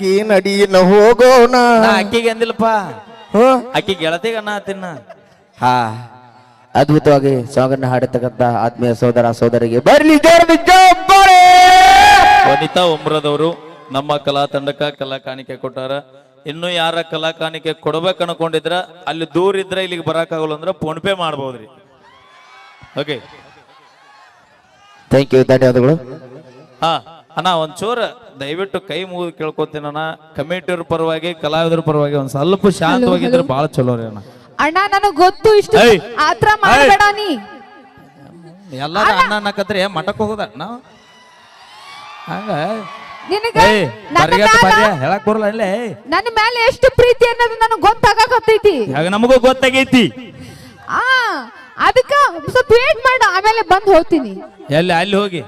ಈ ನಡೀನ ಹೋಗೋಣ. ಅಕ್ಕಿಗೆ ಅಂದಿಲ್ಲಪ್ಪ. ಹ್ಞೂ ಅಕ್ಕಿ ಗೆಳತಿಗೆ ಅನ್ನ ತಿನ್ನ ಹಾ ಅದ್ಭುತವಾಗಿ ಸಾಂಗನ್ನ ಹಾಡತಕ್ಕಂತ ಆತ್ಮೀಯ ಸೋದರ ಸೋದರಿಗೆ ಬರ್ಲಿ ವನಿತಾ ಉಮ್ರದವರು ನಮ್ಮ ಕಲಾ ತಂಡಕ್ಕ ಕಲಾ ಕಾಣಿಕೆ ಕೊಟ್ಟಾರ. ಇನ್ನು ಯಾರ ಕಲಾ ಕಾಣಿಕೆ ಕೊಡ್ಬೇಕು ಅನ್ಕೊಂಡಿದ್ರ ಅಲ್ಲಿ ದೂರ ಇದ್ರೆ ಇಲ್ಲಿಗೆ ಬರಕಾಗಲ್ಲ ಅಂದ್ರೆ ಫೋನ್ ಪೇ ಮಾಡ್ಬೋದ್ರಿ. ಓಕೆ ಥ್ಯಾಂಕ್ ಯು ಧನ್ಯವಾದಗಳು. ಹಾ. ಅಣ್ಣ ಒಂಚೂರು ದಯವಿಟ್ಟು ಕೈ ಮುಗಿದು ಕೇಳ್ಕೊತೀನಿ ಅಣ್ಣ. ಕಮಿಟಿಯವ್ರ ಪರವಾಗಿ ಕಲಾವಿದರ ಪರವಾಗಿ ಒಂದ್ ಸ್ವಲ್ಪ ಶಾಂತವಾಗಿದ್ರೆ ಬಹಳ ಚಲೋ ರೀ ಅಣ್ಣ. ಅಣ್ಣ ನನಗ್ ಗೊತ್ತು ಇಷ್ಟು ಏಯ್! ಆತರ ಮಾಡಬೇಡ ನೀ. ಎಲ್ಲಾರು ಅಣ್ಣ. ಅನ್ನಕತ್ರಿ ಮಠಕ್ ಹೋಗೋದ ನಾವು ಹಂಗ? ನಿನಗ ಏಯ್ ನನ್ನ ಬರ್ಗ್ಯಾತ ಮ್ಯಾಲ ಹೇಳಕ್ ಬರಲ್ಲ ಇಲ್ಲೇ. ನನ್ನ ಮೇಲೆ ಎಷ್ಟು ಪ್ರೀತಿ ಅನ್ನೋದು ನನಗೆ ಗೊತ್ತಾಗಕತ್ತೈತಿ. ಯಾಗ ನಮಗೂ ಗೊತ್ತಾಗೈತಿ. ಆ ಅದಕ್ಕ ಸ್ವಲ್ಪ ವೇಟ್ ಮಾಡು ಆಮೇಲೆ ಬಂದು ಹೋಗ್ತೀನಿ. ಎಲ್ಲಿ ಅಲ್ಲಿ ಹೋಗಿ.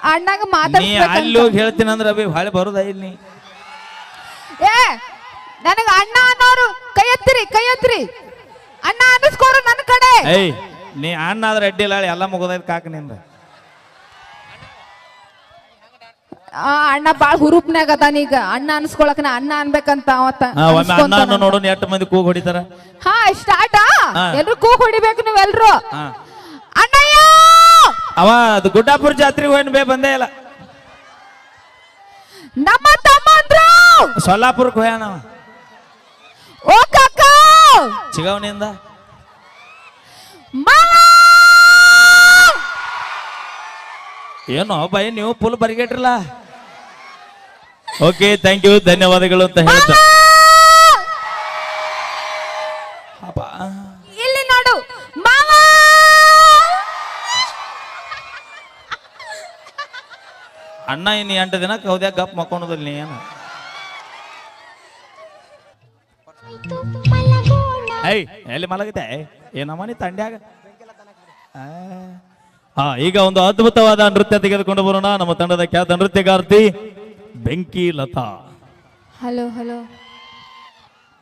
ಅಣ್ಣಗ ನೀ ಅಲ್ಲಿ ಮಾತಾಡ್ಸ್ಬೇಕಂತ ಹೋಗಿ ಹೇಳ್ತೀನಿ ಅಂದ್ರೆ ಅಭಿ ಹೊಳೆ ಬರುದ ಇಲ್ಲಿ ಏ ನನಗ ಅಣ್ಣ ಅನ್ನೋರು ಕೈ ಎತ್ತಿರಿ ಕೈ ಎತ್ತಿರಿ. ಅಣ್ಣ ಅನ್ನಿಸ್ಕೋರು ನನ್ನ ಕಡೆ. ಏಯ್ ನೀ ಅಣ್ಣ ಆದ್ರೆ ಅಡ್ಡಿಲ್ಲ ಎಲ್ಲ ಮುಗದೈತ್ ಕಾಕ ನಿಂದ. ಆ ಅಣ್ಣ ಬಾಳ್ ಹುರುಪ್ನ್ಯಾಗ ಅದಾನೀಗ ಅಣ್ಣ ಅನ್ಸ್ಕೊಳಕ್ ಅಣ್ಣ ಅನ್ಬೇಕಂತ ಅವತ್ತ ಹಾ ಒಮ್ಮೆ ಅಣ್ಣ ಅನ್ಸ್ಕೊಂತಾನ. ಅನ್ನ ನೋಡೋಣ ಎಷ್ಟು ಮಂದಿ ಕೂಗ್ ಹೊಡಿತಾರ? ಹಾ ಸ್ಟಾರ್ಟ್ ಹಾ. ಎಲ್ರು ಕೂಗ್ ಹೊಡಿಬೇಕು ನೀವೆಲ್ರು? ಹಾ. ಅಣ್ಣಯ್ಯ! ಅವ ಅದು ಗುಡ್ಡಾಪುರ ಜಾತ್ರೆಗೆ ಹೋಯ್ನ ಬೇ ಬಂದೇ ಇಲ್ಲ. ನಮ್ಮ ತಮ್ಮಂದ್ರು ಸೊಲ್ಲಾಪುರಕ್ಕೆ ಹೋಯಾನ ಓ ಕಾಕ. ಚಿಗವನಿಂದ. ಏನೋ ಬೈ ನೀವು ಫುಲ್ ಬರಿಗೆಟ್ರಲ್ಲ? ಓಕೆ ಥ್ಯಾಂಕ್ ಯು ಧನ್ಯವಾದಗಳು ಅಂತ ಹೇಳ್ತಾ ಅಣ್ಣ ಇನ್ನು ಎಂಟು ದಿನಕ್ಕೆ ಹೌದ್ಯಾಗ ಗಪ್ ಮಕ್ಕೊಂಡದಿಲ್ಲ ನೀ ಏನು? ಐ ಎಲ್ಲಿ ಮಲಗಿದೆ ಏನಮ್ಮ ನೀ ತಂಡ್ಯಾಗ? ಆ. ಹಾ ಈಗ ಒಂದು ಅದ್ಭುತವಾದ ನೃತ್ಯ ತೆಗೆದುಕೊಂಡು ಬರೋಣ. ನಮ್ಮ ತಂಡದ ಖ್ಯಾತ ನೃತ್ಯಗಾರ್ತಿ ಬೆಂಕಿ ಲತಾ. Hello hello.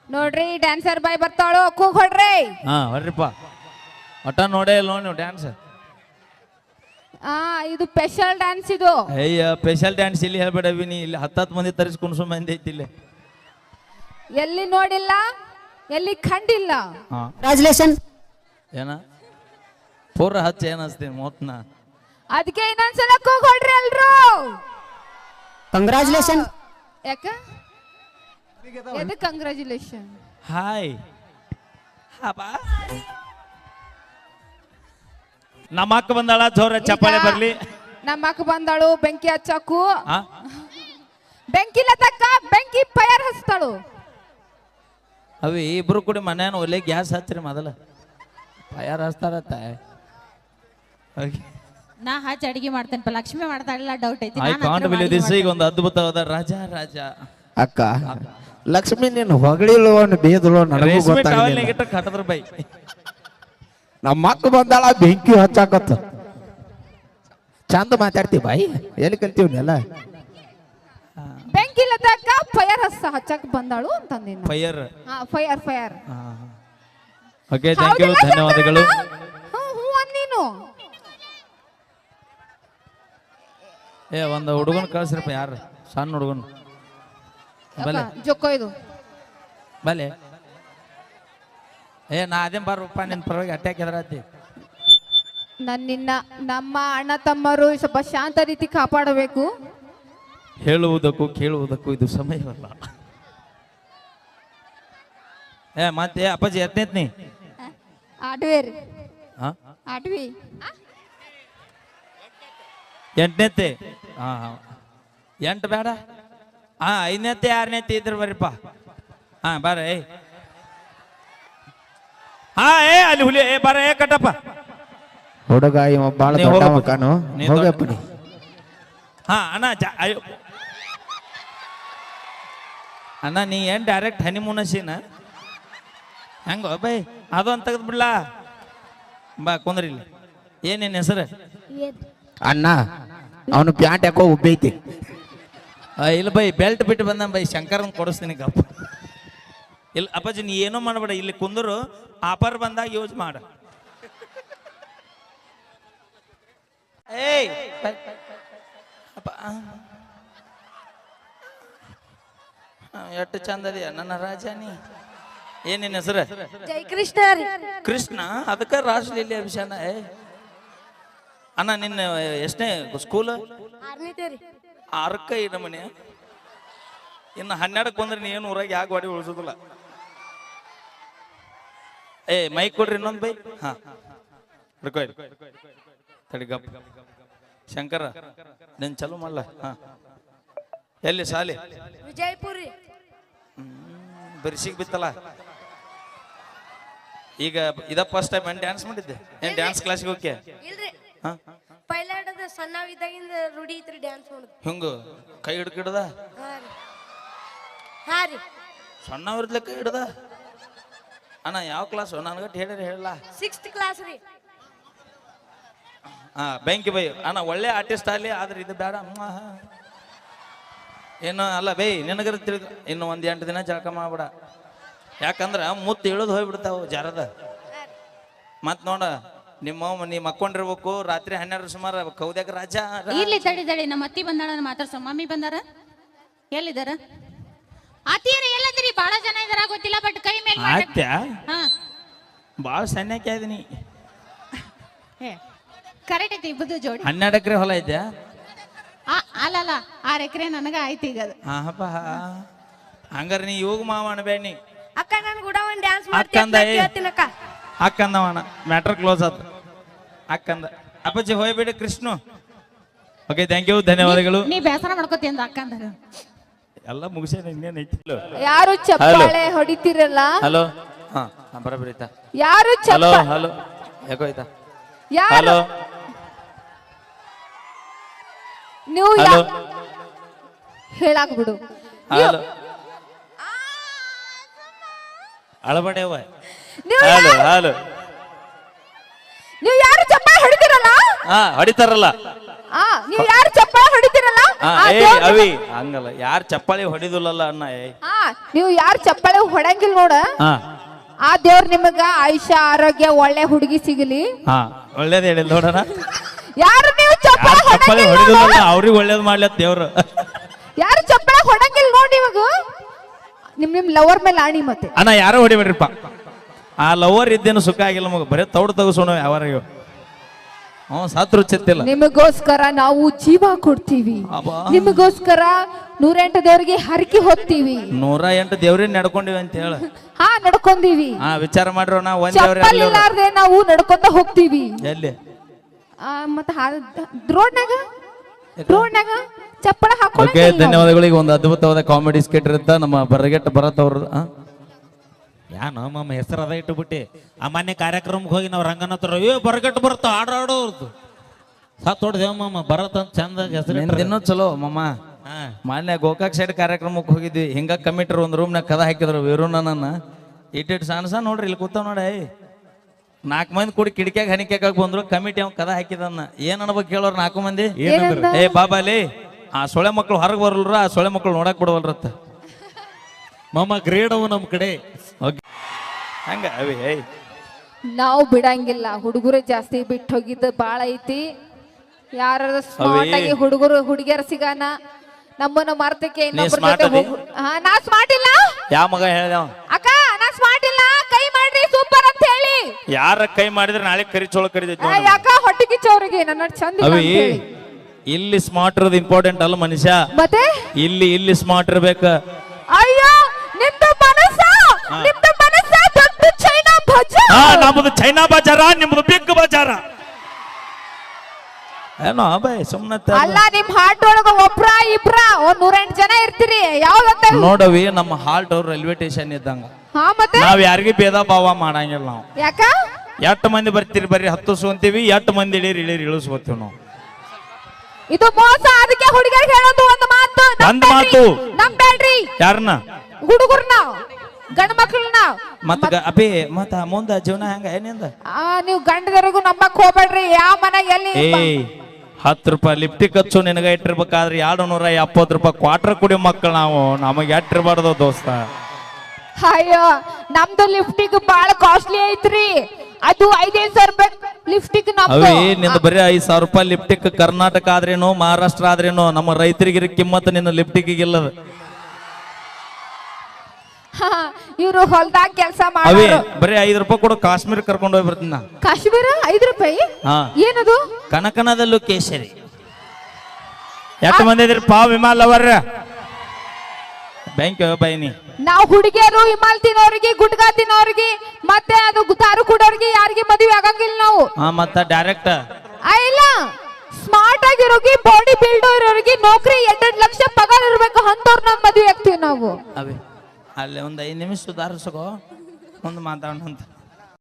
ನೋಡ್ರಿ ಡ್ಯಾನ್ಸರ್ ಬಾಯ್ ಬರ್ತಾಳು? ಕೂಗ್ ಹೊಡ್ರಿ ಹಾ ಹೊಡ್ರಿಪ್ಪ ಒಟ್ಟ ನೋಡೇ ಇಲ್ಲ ನೋಡಿ ನೀವು ಡ್ಯಾನ್ಸ್ ಆ ಇದು ಸ್ಪೆಷಲ್ ಡ್ಯಾನ್ಸ್ ಇದು. ಅಯ್ಯ ಸ್ಪೆಷಲ್ ಡ್ಯಾನ್ಸ್ ಇಲ್ಲಿ ಹೇಳ್ಬೇಡ ವಿನಿ ಇಲ್ಲಿ ಹತ್ತತ್ತು ಮಂದಿ ತರಿಸಿ ಕುಣಸು ಮಂದಿ ಐತಿ ಇಲ್ಲಿ. ಎಲ್ಲಿ ನೋಡಿಲ್ಲ ಎಲ್ಲಿ ಕಂಡಿಲ್ಲ. ಹಾ. ಏನ? ಪೂರ ಹಚ್ಚ ಏನಿಸ್ತೀನಿ ಮೋತ್ನ ಅದಕ್ಕೆ ಇನ್ನೊಂದ್ಸಲ ಕೂಗ್ ಹೊಡ್ರಿ ಎಲ್ರು. ಕಂಗ್ರಾಚುಲೇಷನ್ ಯಾಕ? ಎದು ಕಂಗ್ರ್ಯಾಚುಲೇಷನ್ ಹಾಯ್ ಹಾಬಾ ನಮ್ಮ ಅಕ್ಕ ಬಂದಾಳ ಜೋರ ಚಪ್ಪಾಳೆ ಬರ್ಲಿ. ನಮ್ಮ ಅಕ್ಕ ಬಂದಾಳು ಬೆಂಕಿ ಹಚ್ಚಕು ಆ? ಬೆಂಕಿ ಲತಕ್ಕ ಬೆಂಕಿ ಫೈರ್ ಹಚ್ತಾಳು. ಅವಿ ಇಬ್ರು ಕೂಡಿ ಮನೇನ ಒಲೆ ಗ್ಯಾಸ್ ಹಚ್ಚ್ರಿ ಮೊದಲ. ಯಾರು ಹಚ್ತಾರತ್ತ. ನಾ ಹಚ್ಚಿ ಅಡಿಗೆ ಮಾಡ್ತೇನಪ್ಪ ಲಕ್ಷ್ಮಿ ಮಾಡ್ತಾಳಿಲ್ಲ ಡೌಟ್ ಐತಿ ಐ ನಾನ್ ಕಾಂಟ್ ಬಿಲೀವ್ ದಿಸ್ ಈಗ ಒಂದು ಅದ್ಭುತವಾದ ರಾಜಾ ರಾಜ. ಅಕ್ಕ ಲಕ್ಷ್ಮಿ ನೀನು ಹೊಗಳಿಲ್ವೋ ಬೇದಲೋ ನನಗೂ ರೇಷ್ಮೆ ಗೊತ್ತಾಗಲಿಲ್ಲ. ಇಟ್ಟು ಕಟ್ಟದ್ರ ಬೈ. ನಮ್ಮ ಮಕ್ಕ ಬಂದಾಳ ಬೆಂಕಿ ಹಚ್ಚಾಕತ್ತ. ಚಂದ ಮಾತಾಡ್ತೀವಿ ಬಾಯಿ ಎಲ್ಲಿ ಕಲ್ತೀವಿ ಅಲ್ಲ ಬೆಂಕಿ ಲತಾಕ ಫೈರ್ ಹಚ್ಚ ಹಚ್ಚಕ್ ಬಂದಾಳು ಅಂತಂದಿನ ಫೈರ್ ಹಾ fire fire okay thank you ಧನ್ಯವಾದಗಳು. ಹ್ಞೂ ಹ್ಞೂ ಅಂದ್ ನೀನು ಏ ಒಂದು ಹುಡುಗನ ಕಳ್ಸ್ರಪ್ಪ ಯಾರು ಸಣ್ಣ ಹುಡುಗನ. ಬಲೆ? ಜೊಕ್ಕೋ ಇದು. ಬಲೆ ಏ ನಾ ಅದೇನ್ ಬಾರಪ್ಪ ನಿನ್ ಪರವಾಗಿ ಅಟ್ಯಾಕ್ ಎದರಾತಿ. ನನ್ನಿನ್ನ ನಮ್ಮ ಅಣ್ಣ ತಮ್ಮರು ಸ್ವಲ್ಪ ಶಾಂತ ರೀತಿ ಕಾಪಾಡಬೇಕು. ಹೇಳುವುದಕ್ಕೂ ಕೇಳುವುದಕ್ಕೂ ಇದು ಸಮಯವಲ್ಲ. ಏ ಮತ್ತೆ ಅಪ್ಪಾಜಿ ಎತ್ನೇತ್ನಿ ಆಡ್ವೇರ್. ಹಾ? ಆಡ್ವಿ. ಎಂಟನೇತೆ? ಹಾ ಹಾ. ಎಂಟು ಬೇಡ? ಹಾ ಐದನೇತೆ ಆರನೇತೆ ಇದ್ರ ಬರ್ರಿಪ್ಪ ಹಾ ಬಾರ ಏ ಹಾ ಏ ಅಲ್ಲಿ ಹುಲಿ ಏ ಬರ ಏ ಕಟ್ಟಪ್ಪ. ಹುಡುಗ ಇವ ಬಾಳ ನೀ ದೊಡ್ಡ ಹೋಗಪ್ಪ. ಮಕ್ಕನು ನೀ ಹೋಗಪ್ಪ ನೀ ಹಾ ಅಣ್ಣ ಜ- ಅಯ್ಯೋ ಅಣ್ಣ ನೀ ಏನ್ ಡೈರೆಕ್ಟ್ ಹನಿಮೂನ್ ಸೀನ ಹೆಂಗೋ ಬೈ ಅದು ಅಂತ ತೆಗೆದು ಬಿಡ್ಲಾ. ಬಾ ಕುಂದ್ರಿ ಇಲ್ಲಿ. ಏನೇನ್ ಹೆಸರು? ಅಣ್ಣ ಅವನು ಪ್ಯಾಂಟ್ ಯಾಕೋ ಉಬ್ಬೈತಿ. ಆ, ಇಲ್ಲ ಬೈ ಬೆಲ್ಟ್ ಬಿಟ್ಟು ಬಂದ ಬೈ ಶಂಕರನ್ ಕೊಡಿಸ್ತೀನಿ ಗಪ್ಪ. ಇಲ್ಲ ಅಪ್ಪಾಜಿ ನೀ ಏನೂ ಮಾಡಬೇಡ. ಇಲ್ಲಿ ಕುಂದರು ಆಫರ್ ಬಂದಾಗ ಯೂಸ್ ಮಾಡ. ಏಯ್! ಎಷ್ಟು ಚಂದ ಅದೆಯಾ ನನ್ನ ರಾಜಾನಿ. ಏನೇನು ಹೆಸರು? ಕೃಷ್ಣ ಕೃಷ್ಣ? ಅದಕ್ಕೆ ರಾಜಲೀಲಿ ಅಭಿಷಾನ ಏ. ಅಣ್ಣ ನಿನ್ನ ಎಷ್ಟನೇ ಸ್ಕೂಲ್ ಆರಕ್ಕ ಇಡಮನೆ ಮನೆ? ಇನ್ನು ಹನ್ನೆರಡಕ್ಕೆ ಬಂದ್ರೆ ನೀನು ಊರಾಗ ಯಾಕೆ ಗಾಡಿ ಉಳಿಸೋದಿಲ್ಲ? ಏ ಮೈಕ್ ಕೊಡ್ರಿ ಇನ್ನೊಂದು ಬೈ. ಹಾ. ಇಲ್ಲಿ. ತಡಿ ಗಪ್ ಶಂಕರ ನಿನ್ ಚಲೋ ಮಾಡಲ? ಹಾ. ಎಲ್ಲಿ ಸಾಲಿ ವಿಜಯಪುರ. ಬರಿಸಿಗೆ ಬಿತ್ತಲ್ಲ? ಈಗ ಇದ ಫಸ್ಟ್ ಟೈಮ್ ಏನ್ ಡ್ಯಾನ್ಸ್ ಮಾಡಿದ್ದೆ? ಏನ್ ಡ್ಯಾನ್ಸ್ ಕ್ಲಾಸಿಗೆ ಹೋಗ್ಕೆ ಇಲ್ರಿ. ಹಾ. ಪೈಲಾಡದ ಸಣ್ಣವಿದ್ದಾಗಿಂದ ರೂಢಿ ಐತ್ರಿ ಡ್ಯಾನ್ಸ್ ಮಾಡೋದು. ಹಿಂಗ? ಕೈ ಹಿಡ್ಕಿಡ್ದ? ಹಾ ರೀ. ಸಣ್ಣವ್ರದ್ಲೆ ಕೈ ಹಿಡ್ದ? ಅಣ್ಣ ಯಾವ ಕ್ಲಾಸ್ ನನಗಟ್ಟು ಹೇಳಿರಿ ಹೇಳಲ್ಲ ಸಿಕ್ಸ್ತ್ ಕ್ಲಾಸ್ ರೀ. ಹಾ ಬ್ಯಾಂಕಿ ಬೈ ಅಣ್ಣ ಒಳ್ಳೆ ಆರ್ಟಿಸ್ಟ್ ಆಗಲಿ ಆದ್ರೆ ಇದು ಬೇಡ. ಏನು ಅಲ್ಲ ಬೈ ನಿನಗರ ತಿಳಿದು ಇನ್ನು ಒಂದು ಎಂಟು ದಿನ ಜಳಕ ಮಾಡ್ಬೇಡ. ಯಾಕಂದ್ರೆ ಮುತ್ತು ಇಳಿದು ಹೋಗ್ಬಿಡ್ತಾವ ಜಾರದ. ಮತ್ ನೋಡ ನಿಮ್ಮ ನೀ ಮಕ್ಕೊಂಡಿರ್ಬೇಕು ರಾತ್ರಿ ಹನ್ನೆರಡು ಸುಮಾರು ಕೌದ್ಯಾಗ ರಾಜ ಇಲ್ಲಿ ತಡಿ ತಡಿ. ನಮ್ಮ ಅತ್ತಿ ಬಂದಾಳ ಮಾತಾಡ್ಸ. ಮಮ್ಮಿ ಬಂದಾರ? ಎಲ್ಲಿದಾರ? ಅತ್ತಿಯರ ಎಲ್ಲದ್ರಿ? ಬಹಳ ಜನ ಇದಾರ ಗೊತ್ತಿಲ್ಲ ಬಟ್ ಕೈ ಮೇಲೆ ಆತ್ಯ? ಹಾ. ಭಾಳ ಸಣ್ಣಕ್ಕೆ ಅದೀನಿ ಕರೆಕ್ಟ್ ಐತಿ ಇಬ್ಬದು ಜೋಡಿ. ಹನ್ನೆರಡು ಎಕರೆ ಹೊಲ ಐತೆ ಆ, ಅಲ್ಲಲ್ಲ ಆರ್ ಎಕರೆ ನನಗ ಆಯ್ತು ಈಗ ಅದು. ಹಾಪ ಹಂಗಾರ ನೀ ಯೋಗ ಮಾವ ಅನ್ಬೇಡ ನೀ. ಅಕ್ಕ ನನ್ ಕೂಡ ಒಂದ್ ಡ್ಯಾನ್ಸ್ ಅಕ್ಕಂದ ಮಾಡ್ತೀನಿ ಏ. ಅಕ್ಕ. ಅಕ್ಕಂದವಣ ಮ್ಯಾಟ್ರ್ ಕ್ಲೋಸ್ ಆತ. ಅಕ್ಕಂದ. ಅಪ್ಪಾಜಿ ಹೋಯ್ಬೇಡಿ ಕೃಷ್ಣ. ಓಕೆ ಥ್ಯಾಂಕ್ ಯು ಧನ್ಯವಾದಗಳು. ನೀ ಬೇಸರ ಮಾಡ್ಕೋತಿ ಅಂದ ಅಕ್ಕ ಅಂದಾಗ ಎಲ್ಲ ಮುಗಿಸೇನೆ ಇನ್ನೇನೈತಿ ಯಾರು ಚಪ್ಪಾಳೆ ಹೊಡಿತಿರಲ್ಲ? ಹಲೋ. ಹಾ ಬರಬರಿ ಆಯ್ತಾ? ಯಾರು ಹಲೋ ಚಪ್ಪ ಹಲೋ. ಯಾಕೋ ಆಯ್ತಾ? ಯಾರು ಹಲೋ. ನೀವು ಹಲೋ. ಯಾ- ಹೇಳಾಕ್ ಬಿಡು ಹಲೋ ಅಳಬಡೆವ ನೀವು ಹಲೋ ಹಲೋ. ನೀವು ಯಾರು ಚಪ್ಪಾಳೆ ಹೊಡಿತಿರಲ್ಲ? ಹಾ ಹೊಡಿತಾರಲ್ಲ. ಆ ನೀವು ಯಾರು ಚಪ್ಪಾಳೆ ಹೊಡಿತೀರಲ್ಲ? ಆ ಏ ದೇವ್ರ್ ಅವಿ ಹಂಗಲ್ಲ. ಯಾರು ಚಪ್ಪಾಳಿ ಹೊಡಿದಿಲ್ಲಲ್ಲ ಅಣ್ಣ ಏ. ಆ ನೀವು ಯಾರು ಚಪ್ಪಾಳೆ ಹೊಡಂಗಿಲ್ಲ ನೋಡ. ಹಾ. ಆ ದೇವ್ರ ನಿಮಗ ಆಯುಷ್ಯ ಆರೋಗ್ಯ ಒಳ್ಳೆ ಹುಡುಗಿ ಸಿಗಲಿ. ಹಾ ಒಳ್ಳೇದ್ ಹೇಳಿಲ್ಲ ನೋಡೋಣ. ಯಾರು ನೀವು ಚಪ್ಪಾಳೆ ಯಾರು ಚಪ್ಪಾಳಿ ಹೊಡಂಗಿಲ್ಲ ಹೊಡಿದಿಲ್ಲಲ್ಲ ಅವ್ರಿಗೆ ಒಳ್ಳೇದ್ ಮಾಡ್ಲತ್ ದೇವ್ರು. ಯಾರು ಚಪ್ಪಾಳೆ ಹೊಡಂಗಿಲ್ಲ ನೋಡಿ ಇವಾಗ ನಿಮ್ ನಿಮ್ ಲವರ್ ಮೇಲೆ ಆಣಿ ಮತ್ತೆ. ಅಣ್ಣ ಯಾರೋ ಹೊಡಿಬೇಡ್ರಿಪ್ಪ. ಆ ಲವರ್ ಇದ್ದೇನು ಸುಖ ಆಗಿಲ್ಲ ಮಗ. ಬರೇ ತೌಡ್ ತಗಸೋಣ ಯಾವಾರಿಗೂ ಹ್ಞೂ ಸತ್ರು ನಿಮಗೋಸ್ಕರ ನಾವು ಜೀವ ಕೊಡ್ತೀವಿ. ಅಬ್ಬಾ. ನಿಮಗೋಸ್ಕರ ನೂರೆಂಟು ದೇವರಿಗೆ ಹರಕೆ ಹೊತ್ತೀವಿ. ನೂರ ಎಂಟು ದೇವ್ರಿ ನಡ್ಕೊಂಡಿವಿ ಅಂತ ಹೇಳ. ಹಾ ನಡ್ಕೊಂಡೀವಿ. ಹಾ ವಿಚಾರ ಮಾಡಿರೋಣ ನಾ ಒಂದ್ ದೇವ್ರ ಚಪ್ಪಲ್ ಇಲ್ಲಾರ್ದೆ ನಾವು ನಡ್ಕೊಂತ ಹೋಗ್ತೀವಿ. ಎಲ್ಲಿ? ಆ, ಮತ್ತ ರೋಡ್ನಾಗ? ರೋಡ್ನಾಗ ಚಪ್ಪಳ ಓಕೆ ಹಾಕೊಂಡು ಧನ್ಯವಾದಗಳಿಗೆ ಒಂದು ಅದ್ಭುತವಾದ ಕಾಮಿಡಿ ಸ್ಕಿಟ್ ಇರುತ್ತ. ನಮ್ಮ ಬರಗೆಟ್ ಭರತ್ ಅವ್ರ ಯಾನು ಮಮ್ಮ ಹೆಸರು ಅದ ಇಟ್ಟುಬಿಟ್ಟು. ಆ ಮೊನ್ನೆ ಕಾರ್ಯಕ್ರಮಕ್ಕೆ ಹೋಗಿ ನಾವು ರಂಗನತ್ರ ಏ ಬರಗಟ್ಟು ಬರುತ್ತ ಆಡ ಆಡೋರ್ದು ಸತ್ ಹೊಡ್ದೇವ ಮಮ್ಮ ಬರತ್ತ ಅಂತ ಚಂದ ಹೆಸರು ಇನ್ನೂ ಚಲೋ ಮಮ್ಮ. ಮೊನ್ನೆ ಮಾನ್ಯ ಗೋಕಾಕ್ ಸೈಡ್ ಕಾರ್ಯಕ್ರಮಕ್ಕೆ ಹೋಗಿದ್ವಿ. ಹಿಂಗ ಕಮಿಟ್ರು ಒಂದು ರೂಮ್ನಾಗ ಕದ ಹಾಕಿದ್ರು ವೀರುನನ್ನ ಇಟ್ಟಿಟ್ಟು ಸಣ್ಣ ಸಣ್ಣ ನೋಡ್ರಿ ಇಲ್ಲಿ ಕೂತಾವ ನೋಡಿ ನಾಲ್ಕು ಮಂದಿ ಕೂಡಿ ಕಿಡಿಕ್ಯಾಗ ಹನಿಕ್ಯಾಗ ಬಂದ್ರು ಕಮಿಟಿ ಅವ್ನು ಕದ ಹಾಕಿದನ್ನ. ಏನ್ ಅನ್ಬೇಕು ಕೇಳೋರು ನಾಲ್ಕು ಮಂದಿ? ಏ ಬಾಬಾಲಿ ಆ ಸೊಳೆ ಮಕ್ಕಳು ಹೊರಗೆ ಬರಲ್ರ? ಆ ಸೊಳೆ ಮಕ್ಕಳು ನೋಡಕ್ ಬಿಡವಲ್ರತ್ತ. ಮಮ್ಮ ಗ್ರೇಡ್ ಅವು ನಮ್ಮ ಕಡೆ. ಓಕೆ ಹಂಗ ಅವಿ ಏಯ್. ನಾವು ಬಿಡಂಗಿಲ್ಲ ಹುಡುಗರು ಜಾಸ್ತಿ ಬಿಟ್ಟು ಹೋಗಿದ್ದ ಬಾಳ ಐತಿ. ಯಾರ ಸ್ಮಾರ್ಟ್ ಆಗಿ ಹುಡುಗರು ಹುಡುಗಿಯರ ಸಿಗಾನ ನಮ್ಮನ್ನ ಮರ್ತಕ್ಕೆ ಇನ್ನೊಬ್ರ smart ಜೊತೆ ಅದಿ? ಹೋಗ್- ಹಾ ನಾ ಸ್ಮಾರ್ಟ್ ಇಲ್ಲ? ಯಾವ ಮಗ ಹೇಳ್ದ ಅಕ್ಕ ನಾ ಸ್ಮಾರ್ಟ್ ಇಲ್ಲ. ಕೈ ಮಾಡ್ರಿ ಸೂಪರ್ ಅಂತ ಹೇಳಿ. ಯಾರ ಕೈ ಮಾಡಿದ್ರೆ ನಾಳೆ ಕರಿ ಚೋಳ ಕರಿದೈತಿ ಆ, ಯಾಕ ಹೊಟ್ಟೆ ಕಿಚ್ಚವ್ರಿಗೆ ನನ್ನ ಚಂದ ಇಲ್ಲ ಅವಿ ಅಂತ ಹೇಳಿ. ಇಲ್ಲಿ ಸ್ಮಾರ್ಟ್ ಇರೋದು ಇಂಪಾರ್ಟೆಂಟ್ ಅಲ್ಲ ಮನುಷ್ಯ. ಮತ್ತೆ? ಇಲ್ಲಿ ಇಲ್ಲಿ ಸ್ಮಾರ್ಟ್ ಇರ್ಬೇಕ ಅಯ್ಯೋ ನಿಮ್ದು ಮನಸ್ಸ ನಿಮ್ದು ಮನಸ್ಸ ದೊಡ್ಡ ನಮ್ಮದು ಚೈನಾ ಬಜಾರ ನಿಮ್ಮದು ಬಿಗ್ ಬಜಾರ. ಏನೋ ಬೈ ಸುಮ್ಮನೆ ಅಲ್ಲ ನಿಮ್ ಹಾರ್ಟ್ ಒಳಗ ಒಬ್ರ ಇಬ್ರ ಒಂದ್ ನೂರೆಂಟು ಜನ ಇರ್ತೀರಿ. ಯಾವ್ದಂತ ನೋಡವಿ ನಮ್ಮ ಹಾಲ್ಟ್ ಅವ್ರು ರೈಲ್ವೆ ಸ್ಟೇಷನ್ ಇದ್ದಂಗ. ಹಾ ಮತ್ತೆ? ನಾವ್ ಯಾರಿಗೂ ಭೇದ ಭಾವ ಮಾಡಂಗಿಲ್ಲ ನಾವು. ಯಾಕ? ಎಷ್ಟು ಮಂದಿ ಬರ್ತೀರಿ ಬರ್ರಿ ಹತ್ತಿಸ್ಕೊಂತೀವಿ ಎಷ್ಟು ಮಂದಿ ಇಳಿರಿ ಇಳಿರಿ ಇಳಿಸ್ಕೊತೀವಿ ನಾವು. ಇದು ಮೋಸ ಅದಕ್ಕೆ ಹುಡುಗರಿಗೆ ಹೇಳೋದು ಒಂದು ಮಾತು. ಒಂದು. ಮಾತು. ನಂಬ್ಬೇಡ್ರಿ ಯಾರನ್ನ ಹುಡುಗರ್ನ. ಗಂಡ ಮಕ್ಳನ್ನ ಮತ್ತ ಅಪಿ ಮತ್ತ ಮುಂದ ಜೀವನ ಹೆಂಗ? ಏನಿಂದ ಆ ನೀವು ಗಂಡದವರೆಗೂ ನಂಬಕ್ ಹೋಗ್ಬೇಡ್ರಿ. ಯಾವ ಮನೆ ಎಲ್ಲಿ ಏಯ್ ಹತ್ತು ರೂಪಾಯಿ ಲಿಪ್ಟಿಕ್ ಹಚ್ಚು ನಿನಗ ಇಟ್ಟಿರ್ಬೇಕಾದ್ರೆ ಎರಡು ನೂರ ಎಪ್ಪತ್ತು ರೂಪಾಯಿ ಕ್ವಾರ್ಟರ್ ಕುಡಿ ಮಕ್ಕಳು ನಾವು. ನಮಗೆ ಎಟ್ಟಿರ್ಬಾರ್ದು ದೋಸ್ತ. ಅಯ್ಯೋ ನಮ್ದು ಲಿಫ್ಟಿಗ್ ಬಾಳ ಕಾಸ್ಟ್ಲಿ ಐತ್ರಿ. ಅದು ಐದೈದು ಸಾವಿರ ರೂಪಾಯಿ ಲಿಫ್ಟಿಗ್ ಅವೇ ನಿಂದ ಬರೀ ಐದ್ ಸಾವಿರ ರೂಪಾಯಿ ಲಿಫ್ಟಿಕ್ ಕರ್ನಾಟಕ ಆದ್ರೇನು ಮಹಾರಾಷ್ಟ್ರ ಆದ್ರೇನು ನಮ್ಮ ರೈತರಿಗೆ ಕಿಮ್ಮತ್ ನಿನ್ನ ಇಲ್ಲದ. ಇವ್ರು ಹೊಲ್ದಾಗ ಕೆಲಸ ಮಾಡಿ ಮಾಡೋರು ಬರೀ ಐದು ರೂಪಾಯಿ ಕೊಡು ಕಾಶ್ಮೀರ ಕರ್ಕೊಂಡು ಹೋಗಿ ಬರ್ತೀನಿ ನಾ ಕಾಶ್ಮೀರ? ಐದು ರೂಪಾಯಿ? ಹಾ. ಏನದು? ಕನಕನದಲ್ಲೂ ಕೇಸರಿ. ಎಷ್ಟು ಮಂದಿ ಇದ್ರಿ ಪಾ ವಿಮಾಲ್ ಅವರ. ಬ್ಯಾಂಕ್ ಬೈನಿ ನಾವು ಹುಡುಗಿಯರು ಹಿಮಾಲ್ ತಿನ್ನೋರಿಗೆ ಗುಟ್ಕಾ ತಿನ್ನೋರಿಗೆ ಮತ್ತೆ ಅದು ದಾರು ಕುಡೋರಿಗೆ ಯಾರಿಗೆ ಮದುವೆ ಆಗಂಗಿಲ್ಲ ನಾವು. ಹಾ ಮತ್ತ ಡೈರೆಕ್ಟ್ ಆ, ಇಲ್ಲ. ಸ್ಮಾರ್ಟ್ ಆಗಿರೋಗಿ ಬಾಡಿ ಬಿಲ್ಡ್ ಇರೋರಿಗೆ ನೌಕರಿ ಎರಡೆರಡು ಲಕ್ಷ ಪಗಾರ ಇರ್ಬೇಕು ನಾವು ಮದುವೆ ಆಗ್ತೀವಿ ನಾವು. ಅವೇ. ಅಲ್ಲಿ ಒಂದು ಐದು ನಿಮಿಷ ಸುಧಾರಿಸ್ಕೋ ಒಂದು ಮಾತಾಡೋಣ ಅಂತ